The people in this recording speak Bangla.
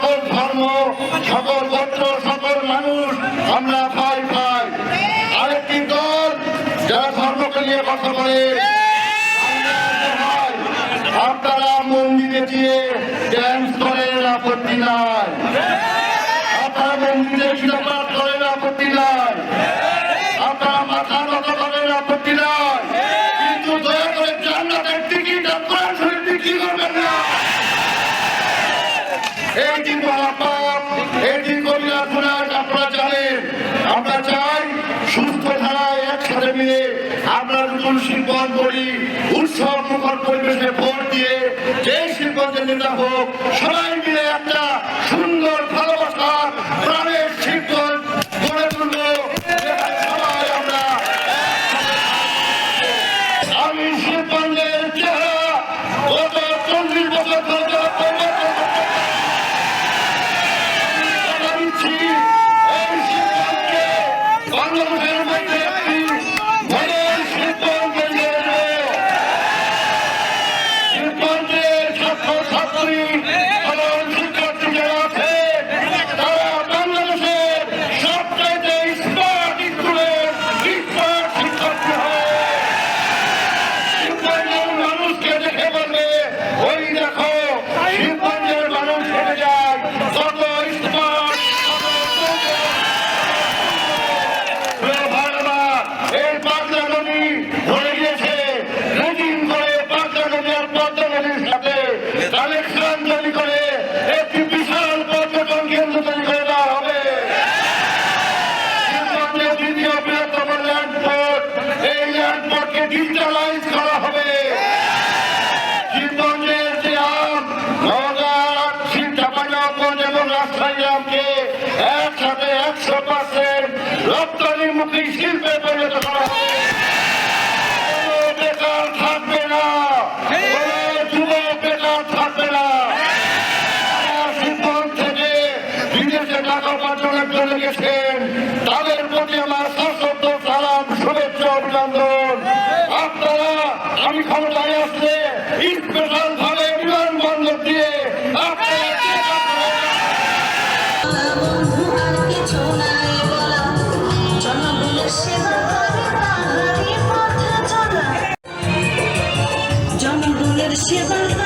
সকল ধর্ম, সকল গোত্র, সকল মানুষ, আমরা পাই পাই আরেকটি দল যারা ধর্মকে নিয়ে কথা বলে আপনারা মন্দিরে গিয়ে ড্যান্স করেন আপত্তি নাই। আপনারা মন্দিরে এই দিন এই দিন কবিরা আপনারা জানেন আমরা চাই সুস্থ ধারায় একসাথে মিলে আমরা নতুন শিল্পন করি উৎসব পরিবেশে ভোট দিয়ে যে শিল্পদের নেতা হোক, সবাই মিলে একটা কানেকশন তৈরি করে, একটি বিশাল পর্যটন কেন্দ্র তৈরি করে দেওয়া হবে। দ্বিতীয় বৃহত্তম ল্যান্ডপোর্ট এই ল্যান্ডপোর্টকে ডিজিটালাইজ করা হবে। শিবগঞ্জের যে আম নওগাঁ শিবচাপানগঞ্জ এবং রাজশাহী আমকে একসাথে একশো পার্সেন্ট রপ্তানিমুখী শিল্পে পরিণত করা হবে। আমি ক্ষমতায় আসলে স্পেশাল ভাবে বিমানবন্দর দিয়ে জনগণের সেবা